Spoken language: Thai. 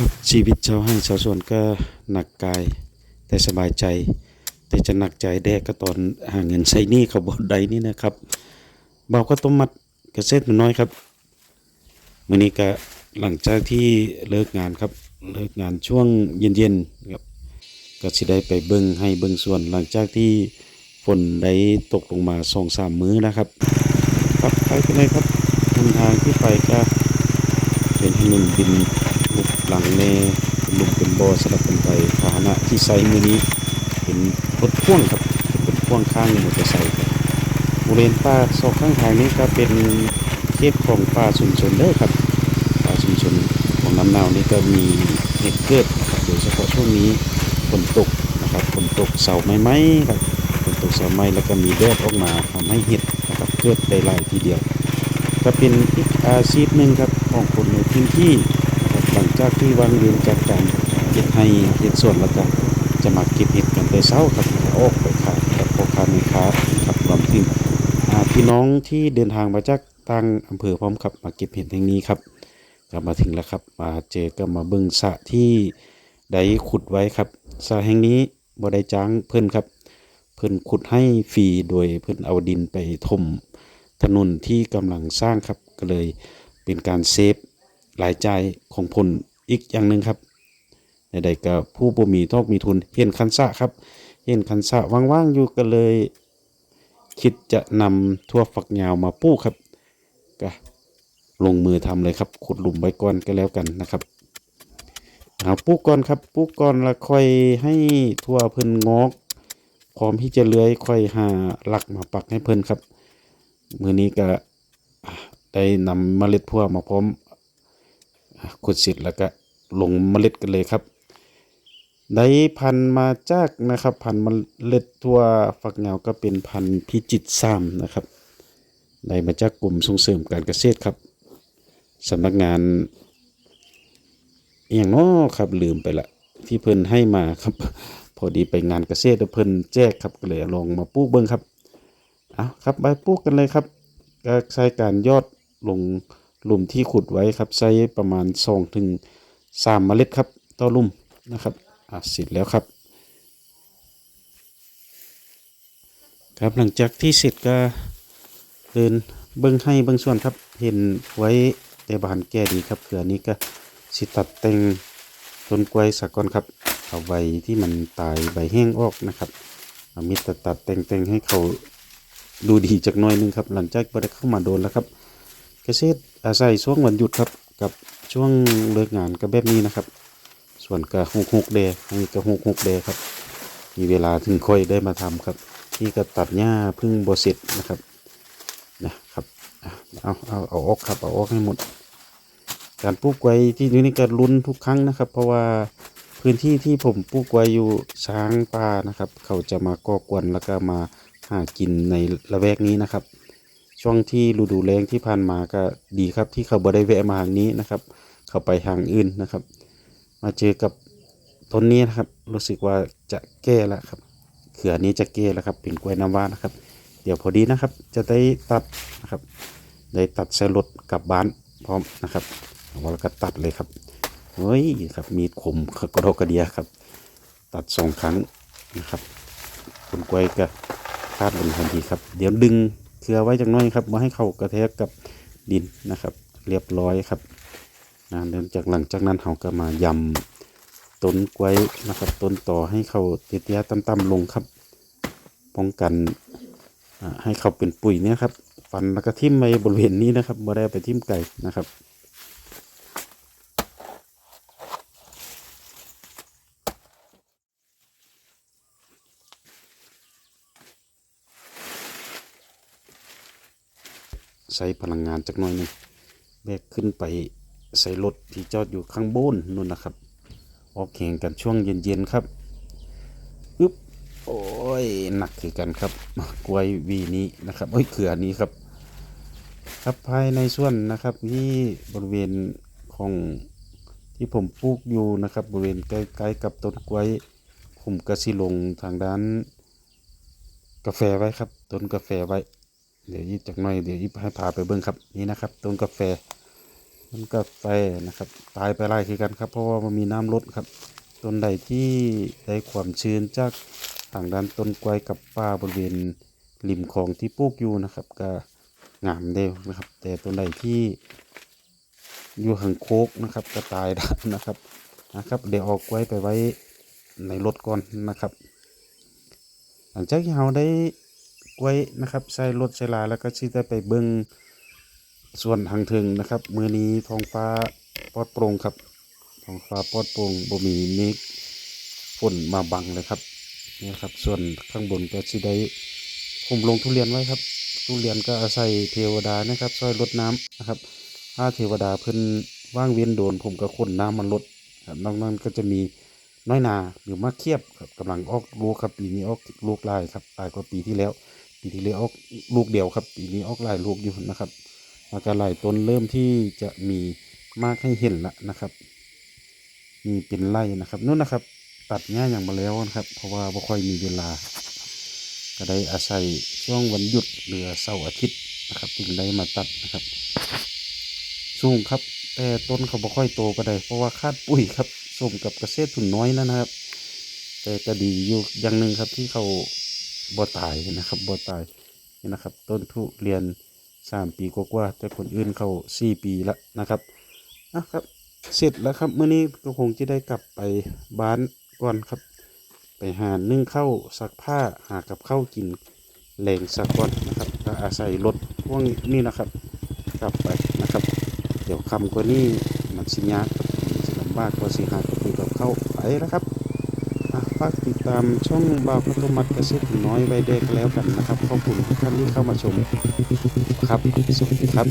ครับชีวิตชาวให้ชาวสวนก็หนักกาย แต่สบายใจ แต่จะหนักใจแดกก็ตอนหาเงินใช้หนี้เขาบดใดนี่นะครับเบาก็ต้มมัดกระเกษตรมันน้อยครับมื้อนี้ก็หลังจากที่เลิกงานครับเลิกงานช่วงเย็นๆครับก็สิได้ไปเบิ่งให้เบิ่งส่วนหลังจากที่ฝนได้ตกลงมา2-3มื้อนะครับครับไปกันเลยครับทางที่ไปก็เป็นถนนดิน หลังเนเป็นลุมเป็นบ่อสลับกันไปพาหนะที่ใช้มือนี้เป็นรถพ่วงครับเป็นพ่วงข้างมอเตอร์ไซค์ครับบริเวณป่าสองข้างทางนี้ก็เป็นเขตของป่าชุมชนเด้อครับป่าชุมชนของน้ำนาวนี่ก็มีเห็ดเกิดนะครับโดยเฉพาะช่วงนี้ฝนตกนะครับฝนตกเสาไม้ไม้ครับฝนตกเสาไม้แล้วก็มีแดดออกมาทำให้เห็ดนะครับเกิดได้หลายทีเดียว ก็เป็นอีกอาชีพหนึ่งครับของคนในพื้นที่ หลังจากที่วางเวียนจากการเก็บให้เห็ดส่วนแล้วก็จะมาเก็บเห็ดกันแต่เช้าครับแล้วออกไปขายกับพ่อค้าแม่ค้าครับรวมถึงพี่น้องที่เดินทางมาจากต่างอำเภอพร้อมครับมาเก็บเห็ดแห่งนี้ครับกลับมาถึงแล้วครับมาเจอก็มาเบิ่งสะที่ได้ขุดไว้ครับสะแห่งนี้บ่ได้จ้างเพิ่นครับ เพิ่นขุดให้ฟรีโดยเพิ่นเอาดินไปถมถนนที่กำลังสร้างครับก็เลยเป็นการเซฟ รายใจของผลอีกอย่างหนึ่งครับใดๆก็ผู้บ่มีทอกมีทุนเห็นคันสะครับ เห็นคันสะว่างๆอยู่ก็เลย คิดจะนำทั่วฝักยาวมาปลูกครับก็ลงมือทำเลยครับ ขุดหลุมไว้ก่อนก็แล้วกันนะครับเอาปลูกก่อนครับปลูกก่อนแล้วค่อยให้ทั่วเพิ่นงอกพร้อมที่จะเลื้อยค่อยหาหลักมาปักให้เพิ่นครับ มือนี้ก็ได้นำเมล็ดพั่วมาพร้อม ขุดเสร็จแล้วก็ลงเมล็ดกันเลยครับ ได้พันมาจากนะครับ พันเมล็ดทั่วฝักเหงาก็เป็นพันพิจิตซ้ำนะครับได้มาจากกลุ่มส่งเสริมการเกษตรครับสำนักงานอย่างน้อครับลืมไปละที่เพิ่นให้มาครับ พอดีไปงานเกษตรเพิ่นแจกครับก็เลยลองมาปลูกเบิ่งครับเอาครับไปปลูกกันเลยครับก็ใช้การยอดลง หลุมที่ขุดไว้ครับใช้ประมาณ2ถึง3เมล็ดครับต่อหลุมนะครับอะเสร็จแล้วครับ ครับหลังจากที่เสร็จก็เดินเบิ้งให้เบิ้งส่วนครับเห็นไว้แต่บานแก่ดีครับเผื่อนี้ก็สิตัดแต่งต้นกล้วยสากอนครับเอาใบที่มันตายใบแห้งออกนะครับเอามีตัดตัดแต่งแต่งให้เขาดูดีจากน้อยนึงครับ หลังจากบ่ได้เข้ามาโดนแล้วครับ เกษตรอาศัยช่วงวันหยุดครับกับช่วงเลิกงานก็แบบนี้นะครับ ส่วนก็หกหกเดย์นี่ก็หกหกเดย์ครับ มีเวลาถึงค่อยได้มาทำครับนี่ก็ตัดหญ้าพึ่งบเสร็จนะครับนะครับเอาเอาเอาออกครับเอาออกให้หมด การปลูกไว้ที่นี่นี่ก็ลุ้นทุกครั้งนะครับ เพราะว่าพื้นที่ที่ผมปลูกไว้อยู่ช้างป่านะครับ เขาจะมาก่อกวนแล้วก็มาหากินในละแวกนี้นะครับ ช่วงที่ฤดูแล้งที่ผ่านมาก็ดีครับ ที่เขาบ่ได้แวะมาทางนี้นะครับ เขาไปทางอื่นนะครับ มาเจอกับต้นนี้นะครับ รู้สึกว่าจะแก้แล้วครับเขือนี้จะแก้แล้วครับ เป็นกล้วยน้ำว้านะครับ เดี๋ยวพอดีนะครับ จะได้ตัดนะครับ ได้ตัดใส่รถกลับบ้านพร้อมนะครับเอาก็ตัดเลยครับเฮ้ยครับมีดคมกระโดกกระเดียครับ ตัดสองครั้งนะครับต้นกล้วยก็คาดลงทันทีครับ เดี๋ยวดึง เคลือไว้จังน้อยครับมาให้เข้ากระแทกกับดินนะครับ เรียบร้อยครับนะเดินจากหลังจากนั้นเขาก็มายำต้นกล้วยนะครับต้นต่อให้เขาเตี้ยๆต่ำๆลงครับ ป้องกันอ่าให้เขาเป็นปุ๋ยเนี่ยครับ ฟันแล้วก็ทิ่มไปบริเวณนี้นะครับบ่ได้ไปทิ่มไก่นะครับ ใช้พลังงานจากหน้อยนึงแบกขึ้นไปใส่รถที่จอดอยู่ข้างบนนู่นนะครับ ออกแข่งกันช่วงเย็นๆครับอึ๊บโอ้ยหนักคือกันครับกล้วยวีนี้นะครับเอ้ยเขือนี้ครับครับภายในส่วนนะครับที่บริเวณของที่ผมปลูกอยู่นะครับ บริเวณใกล้ๆกับต้นกล้วยผมกระสิลงทางด้านกาแฟไว้ครับ ต้นกาแฟไว้ เดี๋ยวยิบจากหน่อยเดี๋ยวยิบให้พาไปเบิ้งครับนี่นะครับต้นกาแฟมันกาแฟนะครับ ตายไปหลายคือกันครับ เพราะว่ามันมีน้ำลดครับต้นใดที่ได้ความชื้นจากทางด้านต้นกล้วยกับป่าบริเวณริมคลองที่ปลูกอยู่นะครับ ก็งามเดียวนะครับ แต่ต้นใดที่อยู่ห่างโคกนะครับก็ตายได้นะครับนะครับเดี๋ยวเออกกล้วยไปไว้ในรถก่อนนะครับ หลังจากที่เราได้ กล้วยนะครับใส่รถใส่ลาแล้วก็ชิได้ไปเบิ้งส่วนทางเทิงนะครับมือนี้ท้องฟ้าปลอดโปร่งครับท้องฟ้าปลอดโปร่งบ่มีเมฆฝนมาบังเลยครับนี่ครับ ส่วนข้างบนก็สิได้คุมลงทุเรียนไว้ครับทุเรียนก็อาศัยเทวดานะครับช่วยลดน้ำนะครับถ้าเทวดาเพิ่นว่างเว้นโดน ผมก็ขนน้ำมันลดครับนอกนั้นก็จะมีน้อยนาหรือมะเขียบครับกำลังออกลูกครับปีนี้ออกลูกลายครับลายกว่าปีที่แล้ว ปีที่แล้วออกลูกเดียวครับ ปีนี้ออกหลายลูกอยู่นะครับแล้วก็หลายต้นเริ่มที่จะมีมากให้เห็นละนะครับมีเป็นไร่นะครับนู่นนะครับ ตัดหญ้าอย่างมาแล้วนะครับ เพราะว่าบ่ค่อยมีเวลา ก็ได้อาศัยช่วงวันหยุดหรือเสาร์อาทิตย์นะครับ จึงได้มาตัดนะครับ สูงครับ แต่ต้นเขาบ่ค่อยโตก็ได้ เพราะว่าคาดปุ๋ยครับสมกับเกษตรทุนน้อยนั่นนะครับ แต่ก็ดีอยู่อย่างหนึ่งครับที่เขา บ่ตายนะครับบ่ตายนี่นะครับ ต้นทุเรียนสามปีกว่าๆแต่คนอื่นเขาสี่ปีละนะครับนะครับ เสร็จแล้วครับเมื่อนี้ก็คงจะได้กลับไปบ้านก่อนครับ ไปหานึ่งข้าวซักผ้าหากับข้าวกินแหล่งสักก่อนนะครับก็อาศัยรถพ่วงนี่นะครับ กลับไปนะครับ เดี๋ยวคำกว่านี้มันสิยากครับมันสิลำบากกว่าสิหากับคุยกับเข้าวไปแล้วครับ ฝากติดตามช่องบาวพัทมัดเกษตรน้อยใบแดงแล้วกันนะครับขอบคุณทุกท่านที่เข้ามาชมครับสวัสดีครับ